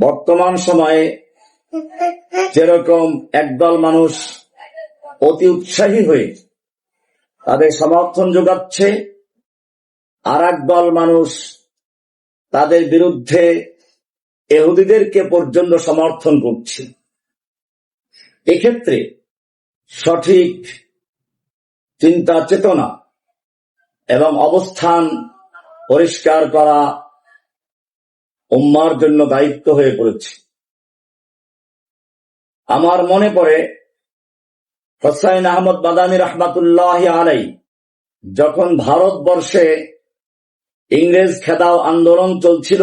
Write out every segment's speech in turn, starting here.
বর্তমান সময়ে যেরকম একদল মানুষ অতি উৎসাহী হয়ে তাদের সমর্থন যোগাচ্ছে আর দল মানুষ তাদের বিরুদ্ধে এহুদিদেরকে পর্যন্ত সমর্থন করছে। এক্ষেত্রে সঠিক চিন্তা চেতনা এবং অবস্থান পরিষ্কার করা উম্মার জন্য দায়িত্ব হয়ে পড়েছে। আমার মনে পড়ে, হোসাইন আহমদ বাদামি রহমাতুল্লাহ আলাই যখন ভারতবর্ষে ইংরেজ খেদাও আন্দোলন চলছিল,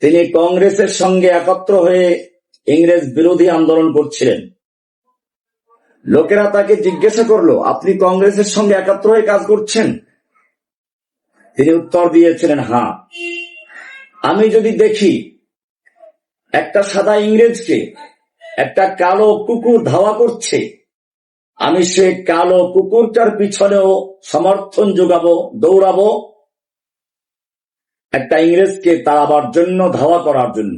তিনি কংগ্রেসের সঙ্গে একত্র হয়ে ইংরেজ বিরোধী আন্দোলন করছিলেন। লোকেরা তাকে জিজ্ঞাসা করল, আপনি কংগ্রেসের সঙ্গে একাত্র হয়ে কাজ করছেন? তিনি উত্তর দিয়েছিলেন হ্যাঁ। আমি যদি দেখি একটা সাদা ইংরেজকে একটা কালো কুকুর ধাওয়া করছে, আমি সে কালো কুকুরটার পিছনেও সমর্থন যোগাবো, দৌড়াবো, একটা ইংরেজকে তাড়াবার জন্য, ধাওয়া করার জন্য।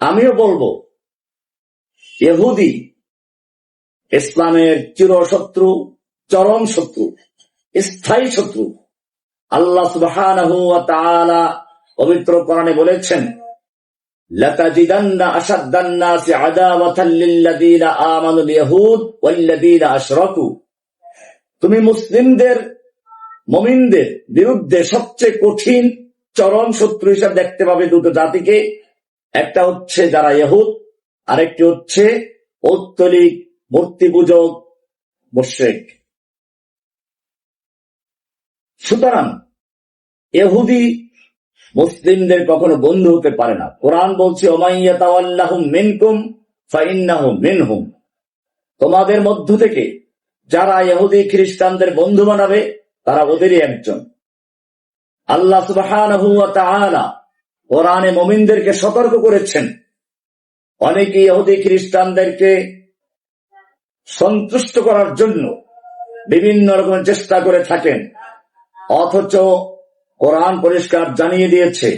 আমিও বলব এহুদি ইসলামের চিরশত্রু, চরম শত্রু, স্থায়ী শত্রু আল্লাহ তাআলা পবিত্র কোরআনে বলেছেন তুমি মুসলিমদের, মমিনদের বিরুদ্ধে সবচেয়ে কঠিন, চরম শত্রু হিসাবে দেখতে পাবে দুটো জাতিকে। একটা হচ্ছে যারা ইহুদ আরেকটি হচ্ছে পৌত্তলিক মূর্তি পূজক মোশেক সুতরাং এহুদি মুসলিমদের কখনো বন্ধু হতে পারে না। কোরআন বলছে তোমাদের মধ্য থেকে যারা ইহুদি খ্রিস্টানদের বন্ধু বানাবে, তারা ওদেরই একজন। আল্লাহ সুবাহ কোরআনে মমিনদেরকে সতর্ক করেছেন। অনেকে ইহুদি খ্রিস্টানদেরকে সন্তুষ্ট করার জন্য বিভিন্ন রকমের চেষ্টা করে থাকেন। অথচ কোরআন পরিষ্কার জানিয়ে দিয়েছে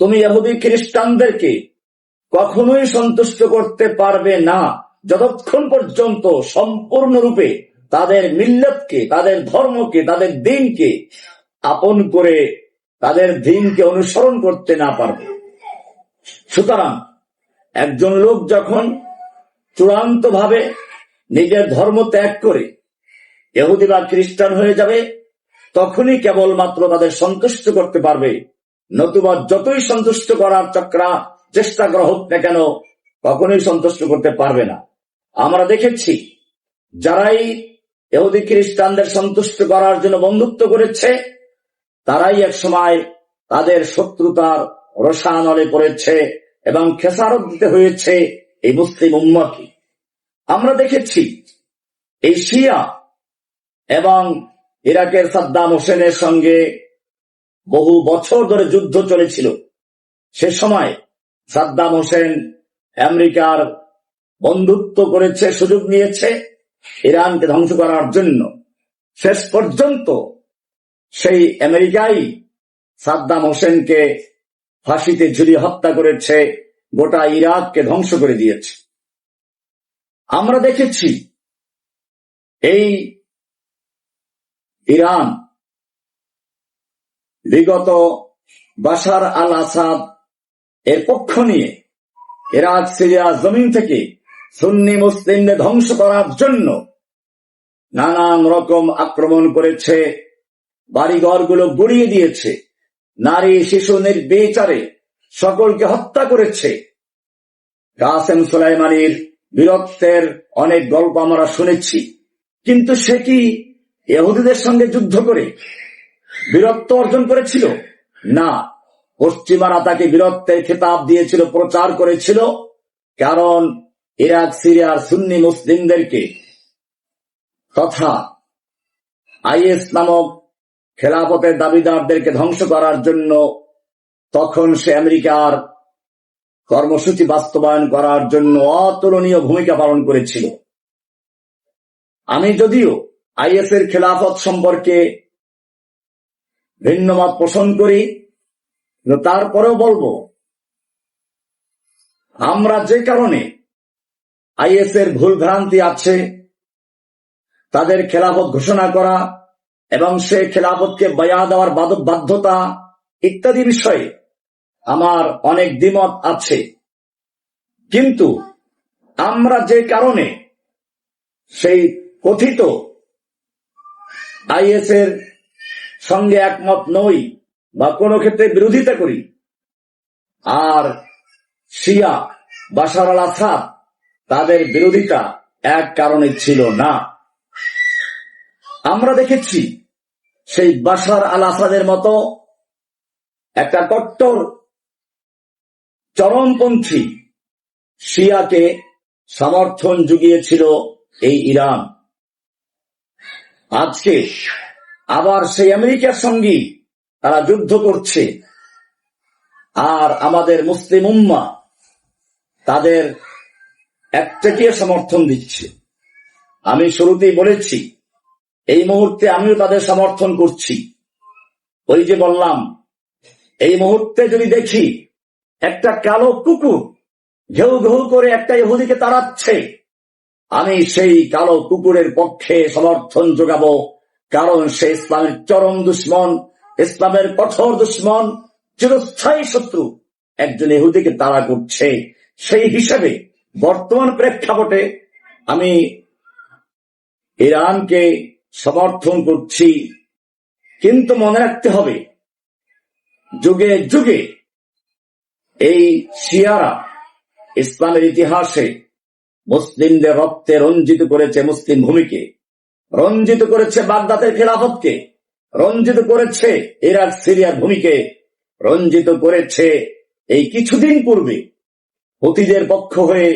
তুমি ইহুদি খ্রিস্টানদেরকে কখনোই সন্তুষ্ট করতে পারবে না। যতক্ষণ পর্যন্ত সম্পূর্ণরূপে তাদের মিল্লতকে, তাদের ধর্মকে, তাদের দিনকে আপন করে তাদের দিনকে অনুসরণ করতে না পারবে। সুতরাং একজন লোক যখন চূড়ান্ত ভাবে নিজের ধর্ম ত্যাগ করে এহুদি বা খ্রিস্টান হয়ে যাবে, তখনই কেবলমাত্র তাদের সন্তুষ্ট করতে পারবে। নতুবা যতই সন্তুষ্ট করার চক্রা চেষ্টা করা হোক না কেন, কখনোই সন্তুষ্ট করতে পারবে না। আমরা দেখেছি, যারাই এহুদি খ্রিস্টানদের সন্তুষ্ট করার জন্য বন্ধুত্ব করেছে, তারাই এক সময় তাদের শত্রুতার রসানলে পড়েছে এবং খেসারত দিতে হয়েছে। এই মুসলিম উম্মকে আমরা দেখেছি, এই শিয়া এবং ইরাকের সাদ্দাম হোসেনের সঙ্গে বহু বছর ধরে যুদ্ধ চলেছিল। সে সময় সাদ্দাম হোসেন আমেরিকার বন্ধুত্ব করেছে, সুযোগ নিয়েছে, ইরানকে ধ্বংস করার জন্য। শেষ পর্যন্ত সেই আমেরিকাই সাদ্দাম হোসেনকে ফাঁসিতে ঝুলি হত্যা করেছে। গোটা ইরাককে ধ্বংস করে দিয়েছে। আমরা দেখেছি, এই ইরান বিগত বাশার আল আসাদ এর পক্ষ নিয়ে ইরাক, সিরিয়া জমিন থেকে সুন্নি মুসলিমদের ধ্বংস করার জন্য নানান রকম আক্রমণ করেছে, বাড়িঘরগুলো গড়িয়ে দিয়েছে, নারী, শিশু, নির্বিচারে সকলকে হত্যা করেছে। কাসেম সুলাইমানির বীরত্বের অনেক গল্প আমরা শুনেছি। কিন্তু সে কি এহুদিদের সঙ্গে যুদ্ধ করে বীরত্ব অর্জন করেছিল? না। পশ্চিমারা তাকে বীরত্বের খেতাব দিয়েছিল, প্রচার করেছিল। কারণ ইরাক সিরিয়ার সুন্নি মুসলিমদেরকে তথা আইএস নামক খেলাফতের দাবিদারদেরকে ধ্বংস করার জন্য তখন সে আমেরিকার কর্মসূচি বাস্তবায়ন করার জন্য অতুলনীয় ভূমিকা পালন করেছিল। আমি যদিও আইএস এর খেলাফত সম্পর্কে ভিন্ন মত পোষণ করি তারপরেও বলব, আমরা যে কারণে আইএস এর ভুল ভ্রান্তি আছে, তাদের খেলাফত ঘোষণা করা এবং সে খেলাফতকে বয়া দেওয়ার বাধ্য- বাধ্যতা ইত্যাদি বিষয়ে আমার অনেক দ্বিমত আছে। কিন্তু আমরা যে কারণে সেই কথিত আইএস এর সঙ্গে একমত নই বা কোনো ক্ষেত্রে বিরোধিতা করি, আর শিয়া, বাশার আল আসাদ, তাদের বিরোধিতা এক কারণে ছিল না। আমরা দেখেছি সেই বাসার আল আসাদের মতো একটা কট্টর চরমপন্থী শিয়াকে সমর্থন জুগিয়েছিল এই ইরান। আজকে আবার সেই আমেরিকার সঙ্গে তারা যুদ্ধ করছে। আর আমাদের মুসলিম উম্মা তাদের একটাকে সমর্থন দিচ্ছে। আমি শুরুতেই বলেছি, এই মুহূর্তে আমিও তাদের সমর্থন করছি। ওই যে বললাম, এই মুহূর্তে যদি দেখি একটা কালো কুকুর ঘেউ ঘেউ করে একটা ইহুদিকে তাড়াচ্ছে। আমি সেই কালো কুকুরের পক্ষে সমর্থন যোগাবো, কারণ সে ইসলামের চরম দুশ্মন, ইসলামের কঠোর দুশ্মন, চিরস্থায়ী শত্রু। একজন ইহুদিকে তাড়া করছে। সেই হিসেবে বর্তমান প্রেক্ষাপটে আমি ইরানকে সমর্থন করছি। কিন্তু মনে রাখতে হবে, যুগে যুগে এই শিয়ারা ইসলামের ইতিহাসে মুসলিমদের রক্তে রঞ্জিত করেছে মুসলিম ভূমিকে, রঞ্জিত করেছে বাগদাদের খেলাফতকে, রঞ্জিত করেছে ইরাক, সিরিয়ার ভূমিকে, রঞ্জিত করেছে এই কিছুদিন পূর্বে হতিদের পক্ষ হয়ে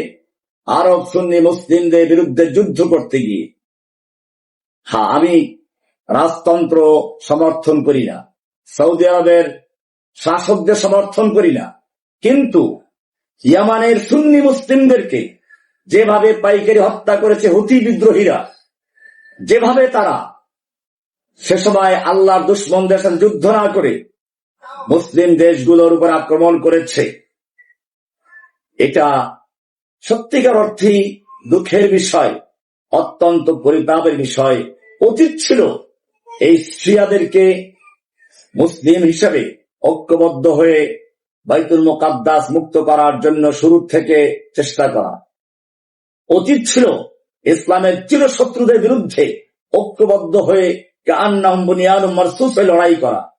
আরব সুন্নি মুসলিমদের বিরুদ্ধে যুদ্ধ করতে গিয়ে। হ্যাঁ আমি রাজতন্ত্র সমর্থন করি না, সৌদি আরবের শাসকদের সমর্থন করি না কিন্তু ইয়ামানের সুন্নি মুসলিমদেরকে যেভাবে পাইকারি হত্যা করেছে হুতি বিদ্রোহীরা, যেভাবে তারা সে সময় আল্লাহর দুশ্মনদের সাথে যুদ্ধ না করে মুসলিম দেশগুলোর উপর আক্রমণ করেছে, এটা সত্যিকার অর্থেই দুঃখের বিষয়, অত্যন্ত পরিতাপের বিষয়। উচিত ছিল এই শিয়াদেরকে মুসলিম হিসেবে ঐক্যবদ্ধ হয়ে বাইতুল মোকাদ্দাস মুক্ত করার জন্য শুরু থেকে চেষ্টা করা। অতীত ছিল, ইসলামের চিরশত্রুদের বিরুদ্ধে ঐক্যবদ্ধ হয়ে মারসুসে লড়াই করা।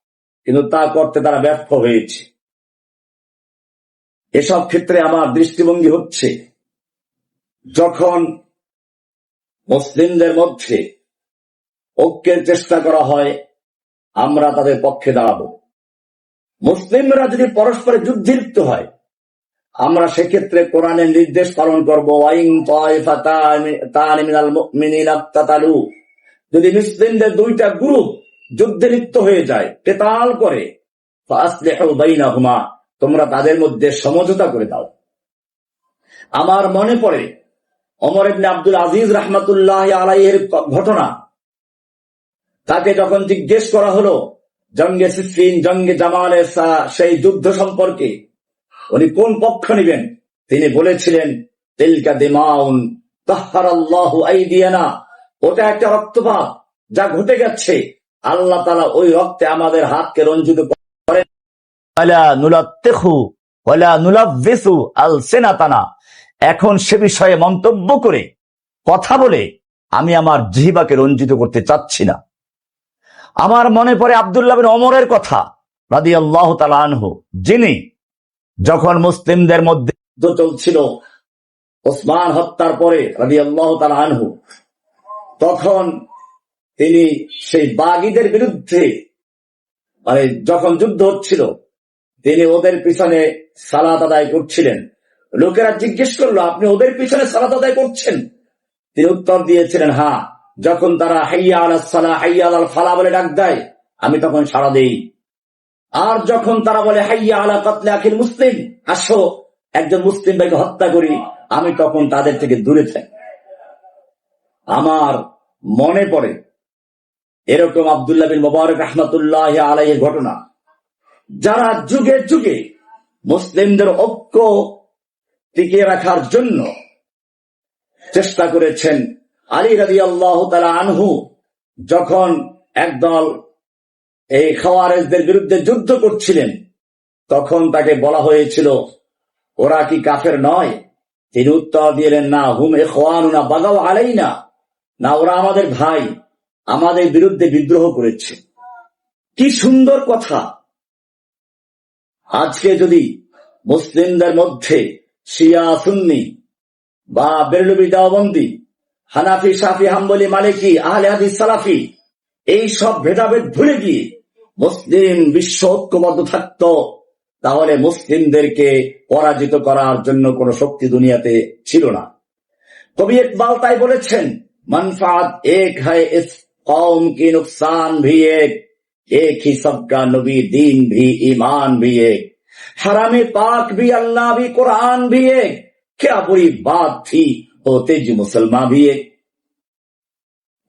কিন্তু তা করতে তারা ব্যর্থ হয়েছে। এসব ক্ষেত্রে আমার দৃষ্টিভঙ্গি হচ্ছে, যখন মুসলিমদের মধ্যে ঐক্যের চেষ্টা করা হয়, আমরা তাদের পক্ষে দাঁড়াবো। মুসলিমরা যদি পরস্পরে যুদ্ধে হয়, আমরা সেক্ষেত্রে কোরআনের নির্দেশ পালন করব। যদি মুসলিমদের দুইটা গ্রুপ যুদ্ধে লিপ্ত হয়ে যায় কেতাল করে তোমরা তাদের মধ্যে সমঝোতা করে দাও আমার মনে পড়ে অমর ইবনে আব্দুল আজিজ রহমতুল্লাহ আলাইয়ের ঘটনা, তাকে যখন জিজ্ঞেস করা হলো জঙ্গে সিফিন, জঙ্গে জামালের সেই যুদ্ধ সম্পর্কে। উনি কোন পক্ষ নেবেন? তিনি বলেছিলেন, তিলকা দিমাউন তাহারাল্লাহ আইদিয়ানা। ওটা একটা রক্তপাত যা ঘটে গেছে। আল্লাহ তালা ওই রক্তে আমাদের হাতকে রঞ্জিত করেন। এখন সে বিষয়ে মন্তব্য করে, কথা বলে আমি আমার জিহিবাকে রঞ্জিত করতে চাচ্ছি না। আমার মনে পড়ে আবদুল্লাহ বিন অমরের কথা রাদি আল্লাহ আনহু, যিনি যখন মুসলিমদের মধ্যে যুদ্ধ চলছিল ওসমান হত্যার পরে রাদি আল্লাহ আনহু, তখন তিনি সেই বাগিদের বিরুদ্ধে মানে যখন যুদ্ধ হচ্ছিল, তিনি ওদের পিছনে সালাত আদায় করছিলেন। লোকেরা জিজ্ঞেস করল, আপনি ওদের পিছনে সালাত আদায় করছেন? তিনি উত্তর দিয়েছিলেন হ্যাঁ। যখন তারা হাইয়া আল সালা, হাইয়া আল ফালা বলে ডাক দেয়, আমি তখন সাড়া দেই। আর যখন তারা বলে, হাইয়া আলা কাতলে আখিল মুসলিম, আসো, একজন মুসলিম ভাইকে হত্যা করি, আমি তখন তাদের থেকে দূরে থাকি। আমার মনে পড়ে, এরকম আবদুল্লাহ বিন মোবারক রহমতুল্লাহ আলাইয়ের ঘটনা। যারা যুগে যুগে মুসলিমদের ঐক্য টিকিয়ে রাখার জন্য চেষ্টা করেছেন আলী রাজি আল্লাহ আনহু যখন একদল এই খাওয়ারেজদের বিরুদ্ধে যুদ্ধ করছিলেন, তখন তাকে বলা হয়েছিল, ওরা কি কাফের নয়? তিনি উত্তর দিলেন, না, হুম এ খোয়ানুনা বাগাও আলাই না না, ওরা আমাদের ভাই, আমাদের বিরুদ্ধে বিদ্রোহ করেছে। কি সুন্দর কথা। আজকে যদি মুসলিমদের মধ্যে শিয়া, সুন্নি বা বেরলবি দাওবন্দি হানাফি সাফি হাম্বলি, মালিকি, আহলে হাদিস, সালাফি, এই সব ভেদাভেদ ভুলে গিয়ে মুসলিম বিশ্ব ঐক্যবদ্ধ থাকত, তাহলে মুসলিমদেরকে পরাজিত করার জন্য কোন শক্তি দুনিয়াতে ছিল না। কবি ইকবাল তাই বলেছেন মনফাদ এক হয় কি নুকসান ভি এক এক হি সবকা নবী দিন ভি ইমান ভি এক, হারামি পাক ভি আল্লাহ ভি কোরআন ভি এক ایک বুড়ি বাদ থি होते जी मुसलमान भी एक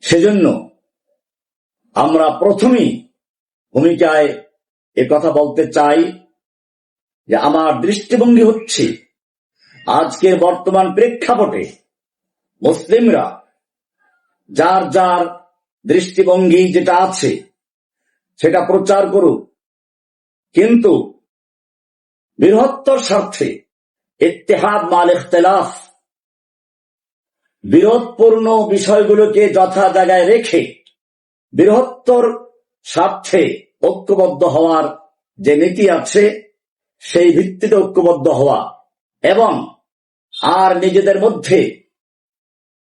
সেজন্য আমরা প্রথমেই ভূমিকায় এ কথা বলতে চাই যে আমার দৃষ্টিভঙ্গি হচ্ছে আজকের বর্তমান প্রেক্ষাপটে মুসলিমরা যার যার দৃষ্টিভঙ্গি যেটা আছে সেটা প্রচার করুক কিন্তু বৃহত্তর স্বার্থে ইত্তেহাদ মাল ইখতলাফ বিরোধপূর্ণ বিষয়গুলোকে যথা জায়গায় রেখে বৃহত্তর স্বার্থে ঐক্যবদ্ধ হওয়ার যে নীতি আছে, সেই ভিত্তিতে ঐক্যবদ্ধ হওয়া এবং আর নিজেদের মধ্যে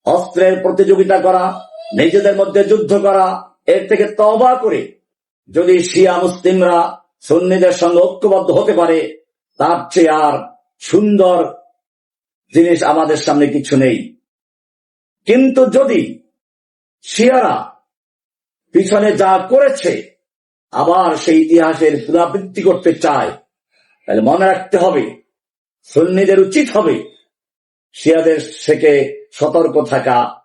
অস্ত্রের প্রতিযোগিতা করা, নিজেদের মধ্যে যুদ্ধ করা, এর থেকে তবা করে যদি শিয়া মুসলিমরা সন্নিদের সঙ্গে ঐক্যবদ্ধ হতে পারে, তার চেয়ে আর সুন্দর জিনিস আমাদের সামনে কিছু নেই। কিন্তু যদি শিয়ারা পিছনে যা করেছে, আবার সেই ইতিহাসের পুনরাবৃত্তি করতে চায়, তাহলে মনে রাখতে হবে, সন্নিদের উচিত হবে শিয়াদের থেকে সতর্ক থাকা।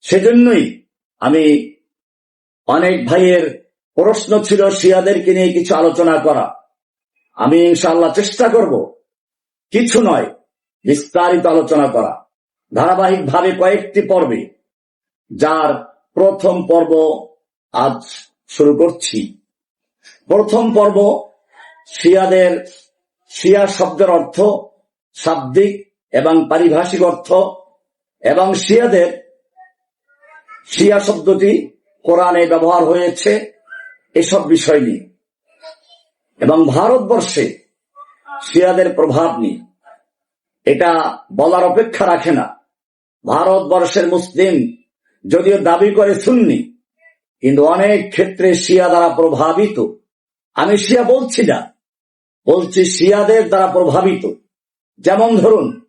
সেজন্যই আমি অনেক ভাইয়ের প্রশ্ন ছিল শিয়াদেরকে নিয়ে কিছু আলোচনা করা। আমি ইনশাল্লাহ চেষ্টা করব, কিছু নয়, বিস্তারিত আলোচনা করা। ধারাবাহিক ভাবে কয়েকটি পর্বে, যার প্রথম পর্ব আজ শুরু করছি। প্রথম পর্ব শিয়াদের, শিয়া শব্দের অর্থ শাব্দিক এবং পারিভাষিক অর্থ, এবং শিয়াদের, শিয়া শব্দটি কোরআনে ব্যবহার হয়েছে এসব বিষয় নিয়ে। এবং ভারতবর্ষে শিয়াদের প্রভাব নিয়ে। এটা বলার অপেক্ষা রাখে না। ভারতবর্ষের মুসলিম যদিও দাবি করে শুননি কিন্তু অনেক ক্ষেত্রে শিয়া দ্বারা প্রভাবিত। আমি শিয়া বলছি না, বলছি শিয়াদের দ্বারা প্রভাবিত। যেমন ধরুন,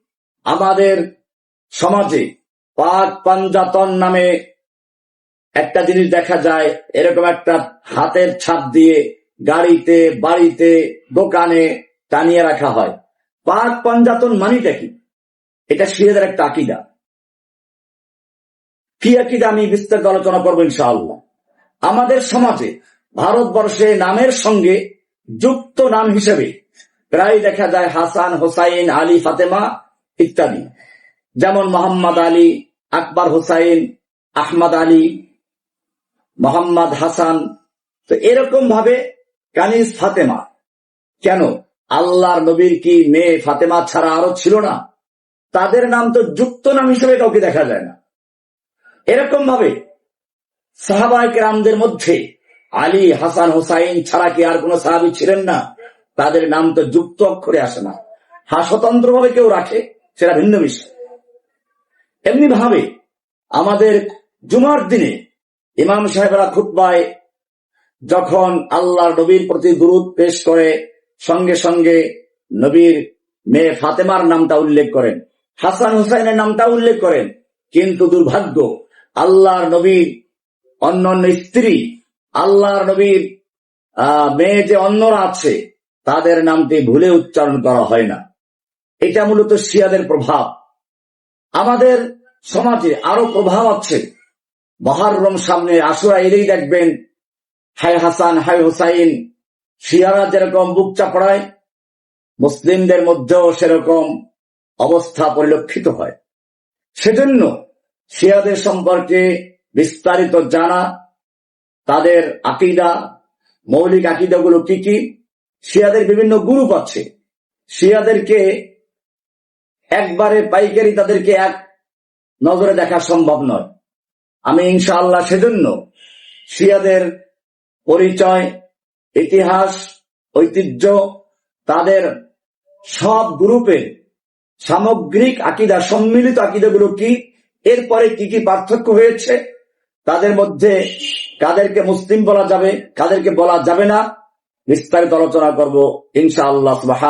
আমাদের সমাজে পাক পাঞ্জাতন নামে একটা জিনিস দেখা যায়, এরকম একটা হাতের ছাপ দিয়ে গাড়িতে, বাড়িতে, দোকানে টানিয়ে রাখা হয়। পাক পাঞ্জাতন মানিটা কি? এটা শিয়াদের একটা আকিদা। কি আকিদা আমি বিস্তারিত আলোচনা করব ইনশাআল্লাহ। আমাদের সমাজে ভারতবর্ষে নামের সঙ্গে যুক্ত নাম হিসেবে প্রায় দেখা যায় হাসান, হোসাইন, আলী, ফাতেমা ইত্যাদি। যেমন মোহাম্মদ আলী, আকবর হোসাইন, আহমদ আলী, মোহাম্মদ হাসান। তো এরকম ভাবে কানিস ফাতেমা। কেন? আল্লাহর নবীর কি মেয়ে ফাতেমা ছাড়া আরও ছিল না? তাদের নাম তো যুক্ত নাম হিসেবে কাউকে দেখা যায় না। এরকম ভাবে সাহাবাহিক রামদের মধ্যে আলী, হাসান, হোসাইন ছাড়া কি আর কোন সাহাবি ছিলেন না? তাদের নাম তো যুক্ত অক্ষরে আসে না। স্বতন্ত্র ভাবে কেউ রাখে, সেটা ভিন্ন বিষয়। এমনি ভাবে আমাদের জুমার দিনে ইমাম সাহেবরা খুতবায় যখন আল্লাহ নবীর প্রতি গুরুত পেশ করে, সঙ্গে সঙ্গে নবীর মেয়ে ফাতেমার নামটা উল্লেখ করেন, হাসান হুসাইনের নামটা উল্লেখ করেন, কিন্তু দুর্ভাগ্য আল্লাহর নবীর অন্য অন্য স্ত্রী, আল্লাহর নবীর মেয়ে যে অন্যরা আছে, তাদের নামটি ভুলে উচ্চারণ করা হয় না। এটা মূলত শিয়াদের প্রভাব। আমাদের সমাজে আরও প্রভাব আছে। মহারম সামনে আশুরা এলেই দেখবেন, হাই হাসান, হাই হুসাইন, শিয়ারা যেরকম বুক চাপড়ায়, মুসলিমদের মধ্যেও সেরকম অবস্থা পরিলক্ষিত হয়। সেজন্য শিয়াদের সম্পর্কে বিস্তারিত জানা, তাদের আকিদা, মৌলিক আকিদাগুলো কি কি, শিয়াদের বিভিন্ন গ্রুপ আছে। শিয়াদেরকে একবারে পাইকারি তাদেরকে এক নজরে দেখা সম্ভব নয়। আমি ইনশাআল্লাহ সেজন্য শিয়াদের পরিচয়, ইতিহাস, ঐতিহ্য, তাদের সব গ্রুপে সামগ্রিক আকিদা, সম্মিলিত আকিদাগুলো কি এরপরে কি কি পার্থক্য হয়েছে? তাদের মধ্যে কাদেরকে মুসলিম বলা যাবে, কাদেরকে বলা যাবে না। বিস্তারিত আলোচনা করব ইনশাআল্লাহ সুবাহ